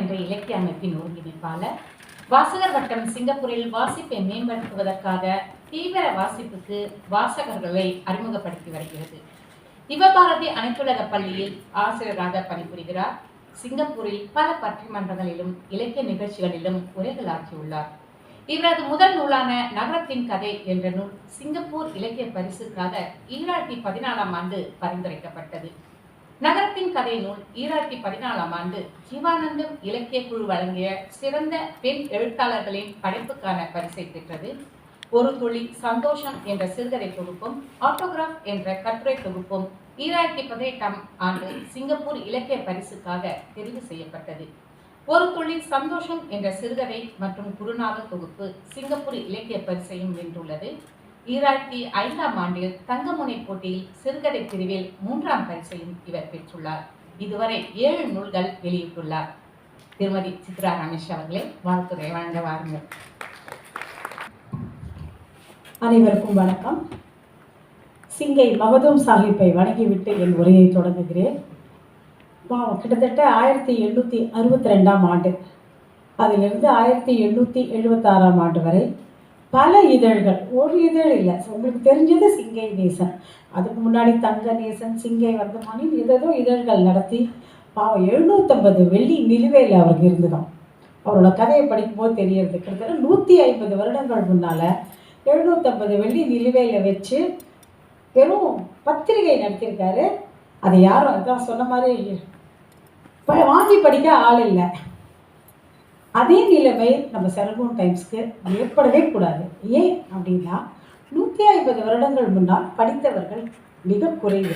என்ற இலக்கிய அமைப்பின் ஒருங்கிணைப்பாளர். வாசகர் வட்டம் சிங்கப்பூரில் வாசிப்பை மேம்படுத்துவதற்காக தீவிர வாசிப்புக்கு வாசகர்களை அறிமுகப்படுத்தி வருகிறது. சிவபாரதி அனைத்துலக பள்ளியில் ஆசிரியராக பணிபுரிகிறார். சிங்கப்பூரில் பல பட்டிமன்றங்களிலும் இலக்கிய நிகழ்ச்சிகளிலும் உரைகளாற்றியுள்ளார். இவரது முதல் நூலான நகரத்தின் கதை என்ற நூல் சிங்கப்பூர் இலக்கிய பரிசுக்காக ஈராயிரத்தி பதினாலாம் ஆண்டு பரிந்துரைக்கப்பட்டது. நகரத்தின் கதை நூல் ஈராயிரத்தி பதினாலாம் ஆண்டு ஜீவானந்தம் இலக்கிய குழு வழங்கிய சிறந்த பெண் எழுத்தாளர்களின் படைப்புக்கான பரிசை பெற்றது. ஒரு துளி சந்தோஷம் என்ற சிறுகதை தொகுப்பும் ஆட்டோகிராஃப் என்ற கட்டுரை தொகுப்பும் ஈராயிரத்தி பதினெட்டாம் ஆண்டு சிங்கப்பூர் இலக்கிய பரிசுக்காக தெரிவு செய்யப்பட்டது. ஒரு துளி சந்தோஷம் என்ற சிறுகதை மற்றும் குறுநாவல் தொகுப்பு சிங்கப்பூர் இலக்கிய பரிசையும் வென்றுள்ளது. ஈராயிரத்தி ஐந்தாம் ஆண்டில் தங்கமுனை போட்டியில் சிறுகதை பிரிவில் மூன்றாம் பரிசையும் இவர் பெற்றுள்ளார். இதுவரை ஏழு நூல்கள் வெளியிட்டுள்ளார். திருமதி சித்ரா ரமேஷ் அவர்களே வாழ்த்துறை வழங்க வாருங்கள். அனைவருக்கும் வணக்கம். சிங்கை மகதூம் சாஹிப்பை வணங்கிவிட்டு என் உரையை தொடங்குகிறேன். கிட்டத்தட்ட ஆயிரத்தி எண்ணூற்றி அறுபத்தி ரெண்டாம் ஆண்டு. அதிலிருந்து ஆயிரத்தி எண்ணூற்றி எழுபத்தாறாம் ஆண்டு வரை பல இதழ்கள். ஒரு இதழ் இல்லை. உங்களுக்கு தெரிஞ்சது சிங்கை நேசன். அதுக்கு முன்னாடி தங்க நேசன் சிங்கை வர்த்தமானின் ஏதேதோ இதழ்கள் நடத்தி பாவம் எழுநூற்றம்பது வெள்ளி நிலுவையில் அவருக்கு இருந்துதான் அவரோட கதையை படிக்கும்போது தெரியறது. கிட்டத்தட்ட நூற்றி ஐம்பது வருடங்கள் முன்னால் எழுநூற்றம்பது வெள்ளி நிலுவையில் வச்சு வெறும் பத்திரிகை நடத்தியிருக்காரு. அதை யாரும் அதான் சொன்ன மாதிரி வாங்கி படிக்க ஆள் இல்லை. அதே நிலைமை நம்ம செல்போன் டைம்ஸ்க்கு ஏற்படவே கூடாது. ஏன் அப்படின்னா நூற்றி ஐம்பது வருடங்கள் முன்னால் படித்தவர்கள் மிக குறைவு.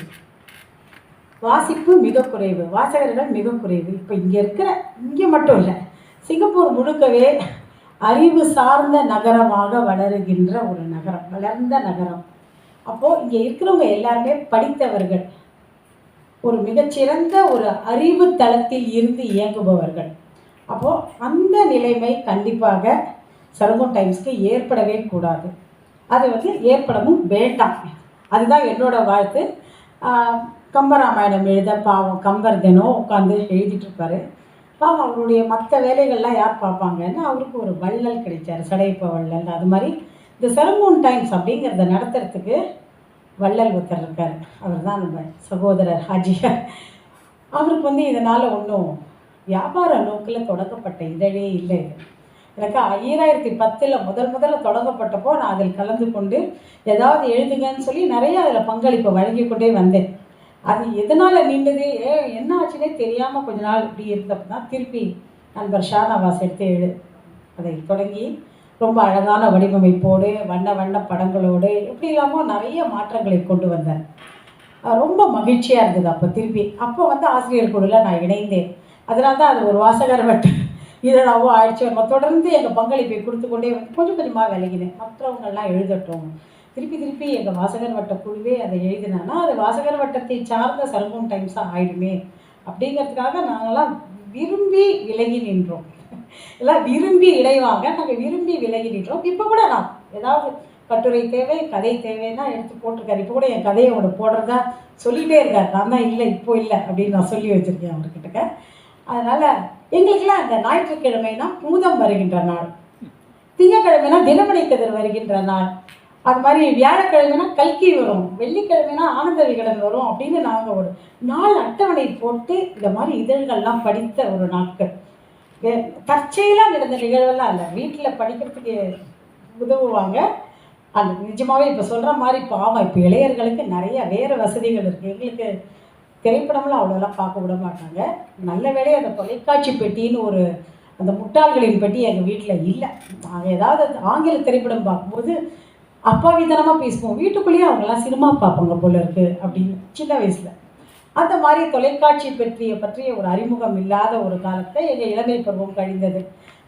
வாசிப்பு மிக குறைவு. வாசகர்கள் மிக குறைவு. இப்போ இங்கே இருக்கிற இங்கே மட்டும் இல்லை சிங்கப்பூர் முழுக்கவே அறிவு சார்ந்த நகரமாக வளருகின்ற ஒரு நகரம் வளர்ந்த நகரம். அப்போது இங்கே இருக்கிறவங்க எல்லாருமே படித்தவர்கள். ஒரு மிகச்சிறந்த ஒரு அறிவு தளத்தில் இருந்து இயங்குபவர்கள். அப்போது அந்த நிலைமை கண்டிப்பாக சரகோன் டைம்ஸ்க்கு ஏற்படவே கூடாது. அது வந்து ஏற்படவும் வேண்டாம். அதுதான் என்னோடய வாழ்த்து. கம்பராமாயணம் எழுத பாவம் கம்பர் தினம் உட்காந்து எழுதிட்டுருப்பாரு பாவம் அவருடைய மற்ற வேலைகள்லாம் யார் பார்ப்பாங்கன்னு அவருக்கு ஒரு வள்ளல் கிடைச்சார் சடையப்ப வள்ளல். அது மாதிரி இந்த செரமோன் டைம்ஸ் அப்படிங்கிறத நடத்துறதுக்கு வள்ளல் ஒருத்தர் இருக்கார். அவர் தான் நம்ம சகோதரர் ஹாஜியார் அவருக்கு வந்து இதனால் ஒன்றும் வியாபார நோக்கில் தொடங்கப்பட்ட இதழே இல்லை. எனக்கு ஈராயிரத்தி பத்தில் முதல் முதல்ல தொடங்கப்பட்டப்போ நான் அதில் கலந்து கொண்டு ஏதாவது எழுதுங்கன்னு சொல்லி நிறைய அதில் பங்களிப்பு வழங்கி கொண்டே வந்தேன். அது எதனால் நின்றுது ஏ என்ன ஆச்சுன்னே தெரியாமல் கொஞ்ச நாள் இப்படி இருந்தப்பதான் திருப்பி நண்பர் ஷானவாஸ் எடுத்து எழு அதை தொடங்கி ரொம்ப அழகான வடிவமைப்போடு வண்ண வண்ண படங்களோடு எப்படி இல்லாமல் நிறைய மாற்றங்களை கொண்டு வந்தேன். ரொம்ப மகிழ்ச்சியாக இருந்தது அப்போ திருப்பி. அப்போ வந்து ஆசிரியர் குழுவில் நான் இணைந்தேன். அதனால தான் அது ஒரு வாசகர் வட்டம் இதனாவோ ஆயிடுச்சு. நம்ம தொடர்ந்து எங்கள் பங்களிப்பை கொடுத்து கொண்டே வந்து கொஞ்சம் கொஞ்சமாக விலகினேன். மற்றவங்கள்லாம் எழுதட்டும். திருப்பி திருப்பி எங்கள் வாசகர் வட்ட குழுவே அதை எழுதினான்னா அது வாசகர் வட்டத்தை சார்ந்த சர்வம் டைம்ஸாக ஆயிடுமே. அப்படிங்கிறதுக்காக நாங்களாம் விரும்பி விலகி நின்றோம். எல்லாம் விரும்பி இடைவாங்க. நாங்கள் விரும்பி விலகி நின்றோம். இப்போ கூட நான் ஏதாவது கட்டுரை தேவை கதை தேவைன்னா எடுத்து போட்டிருக்காரு. இப்போ கூட என் கதையை அவனை போடுறதா சொல்லிகிட்டே இருக்கார். நான் தான் இல்லை இப்போ இல்லை அப்படின்னு நான் சொல்லி வச்சுருக்கேன் அவர்கிட்ட அதனால் எங்களுக்கெல்லாம் அந்த ஞாயிற்றுக்கிழமைனா பூதம் வருகின்ற நாள். திங்கக்கிழமைனா தினமணி கதிர் வருகின்ற நாள். அது மாதிரி வியாழக்கிழமைனா கல்கி வரும் வெள்ளிக்கிழமைனா ஆனந்த விகடன் வரும் அப்படின்னு நாங்கள் ஒரு நாள் அட்டவணை போட்டு இந்த மாதிரி இதழ்கள்லாம் படித்த ஒரு நாட்கள். தற்செயலாக நடந்த நிகழ்வெல்லாம் இல்லை. வீட்டில் படிக்கிறதுக்கு உதவுவாங்க. அந்த நிஜமாகவே இப்போ சொல்கிற மாதிரி பாவம். இப்போ இளையர்களுக்கு நிறைய வேறு வசதிகள் இருக்குது எங்களுக்கு திரைப்படம்லாம் அவ்வளோலாம் பார்க்க விட மாட்டாங்க. நல்ல வேளை அந்த தொலைக்காட்சி பெட்டின்னு ஒரு அந்த முட்டாள்களின் பெட்டி எங்கள் வீட்டில் இல்லை. நாங்கள் ஏதாவது ஆங்கில திரைப்படம் பார்க்கும்போது அப்பாவித்தனமாக பேசுவோம். வீட்டுக்குள்ளேயே அவங்கெல்லாம் சினிமா பார்ப்பாங்க போல இருக்கு அப்படின்னு சின்ன வயசில். அந்த மாதிரி தொலைக்காட்சி பற்றிய பற்றிய ஒரு அறிமுகம் இல்லாத ஒரு காலத்தை எங்கள் இளமை பருவம் கழிந்தது.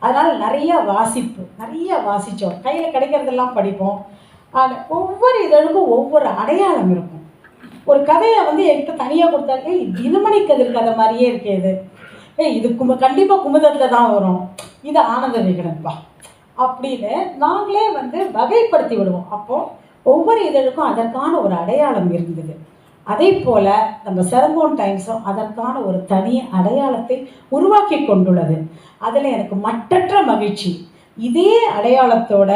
அதனால் நிறைய வாசிப்பு நிறைய வாசித்தோம் கையில் கிடைக்கிறதெல்லாம் படிப்போம். ஆனால் ஒவ்வொரு இதழுக்கும் ஒவ்வொரு அடையாளம் இருக்கும். ஒரு கதையை வந்து என்கிட்ட தனியாக கொடுத்தாலே ஏய் தினமணி கதிர் கதை மாதிரியே இருக்கே இது. ஏய் இது கும கண்டிப்பாக குமுதத்தில் தான் வரும். இது ஆனந்த விகடன்பா அப்படின்னு நாங்களே வந்து வகைப்படுத்தி விடுவோம். அப்போது ஒவ்வொரு இதழுக்கும் அதற்கான ஒரு அடையாளம் இருந்தது. அதே போல் நம்ம செரங்கோன் டைம்ஸும் அதற்கான ஒரு தனி அடையாளத்தை உருவாக்கி கொண்டுள்ளது. அதில் எனக்கு மற்றற்ற மகிழ்ச்சி. இதே அடையாளத்தோட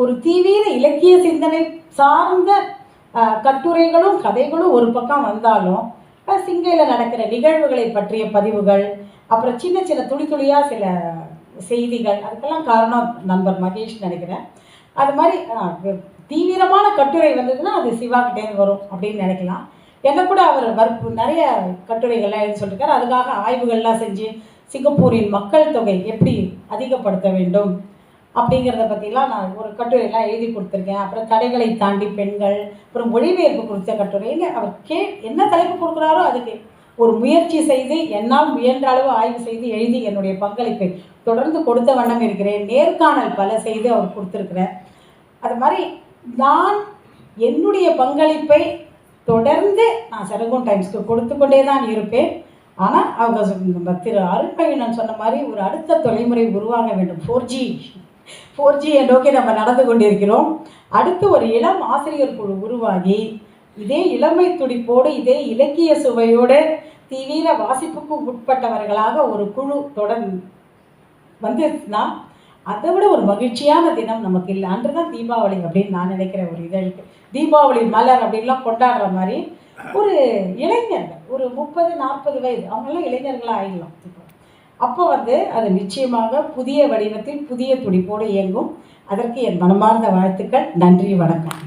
ஒரு தீவிர இலக்கிய சிந்தனை சார்ந்த கட்டுரைகளும் கதைகளும் ஒரு பக்கம் வந்தாலும் சிங்கையில் நடக்கிற நிகழ்வுகளை பற்றிய பதிவுகள் அப்புறம் சின்ன சின்ன துளி துளியாக சில செய்திகள் அதுக்கெல்லாம் காரணம் நண்பர் மகேஷ் நினைக்கிறேன். அது மாதிரி தீவிரமான கட்டுரை வந்ததுன்னா அது சிவா கிட்டேருந்து வரும் அப்படின்னு நினைக்கலாம். என்ன கூட அவர் வற்பு நிறைய கட்டுரைகள்லாம் எழுதி சொல்லியிருக்காரு அதுக்காக ஆய்வுகள்லாம் செஞ்சு சிங்கப்பூரின் மக்கள் தொகை எப்படி அதிகப்படுத்த வேண்டும்? அப்படிங்கிறத பற்றிலாம் நான் ஒரு கட்டுரையெல்லாம் எழுதி கொடுத்துருக்கேன். அப்புறம் தடைகளை தாண்டி பெண்கள் அப்புறம் மொழிபெயர்ப்பு குறித்த கட்டுரையில் அவர் கே என்ன தலைப்பு கொடுக்குறாரோ அதுக்கு ஒரு முயற்சி செய்து என்னால் முயன்ற அளவு ஆய்வு செய்து எழுதி என்னுடைய பங்களிப்பை தொடர்ந்து கொடுத்த வண்ணம் இருக்கிறேன். நேர்காணல் பல செய்து அவர் கொடுத்துருக்குறேன் அது மாதிரி நான் என்னுடைய பங்களிப்பை தொடர்ந்து நான் செரகோன் டைம்ஸ்க்கு கொடுத்து கொண்டே தான் இருப்பேன். ஆனால் அவங்க சொ- அருண்பை திரு சொன்ன மாதிரி ஒரு அடுத்த தொலைமுறை உருவாக வேண்டும். ஃபோர் ஜி ஃபோர் ஜியை நோக்கி நம்ம நடந்து கொண்டிருக்கிறோம். அடுத்து ஒரு இளம் ஆசிரியர் குழு உருவாகி இதே இளமை துடிப்போடு இதே இலக்கிய சுவையோடு தீவிர வாசிப்புக்கு உட்பட்டவர்களாக ஒரு குழு தொடர் வந்துச்சுன்னா அதை விட ஒரு மகிழ்ச்சியான தினம் நமக்கு இல்லை. அன்று தான் தீபாவளி அப்படின்னு நான் நினைக்கிற ஒரு இதழுக்கு தீபாவளி மலர் அப்படின்லாம் கொண்டாடுற மாதிரி ஒரு இளைஞர்கள் ஒரு முப்பது நாற்பது வயது அவங்கெல்லாம் இளைஞர்களாக ஆகிடலாம் இப்போ அப்போ வந்து அது நிச்சயமாக புதிய வடிவத்தில் புதிய துடிப்போடு இயங்கும். அதற்கு என் மனமார்ந்த வாழ்த்துக்கள். நன்றி வணக்கம்.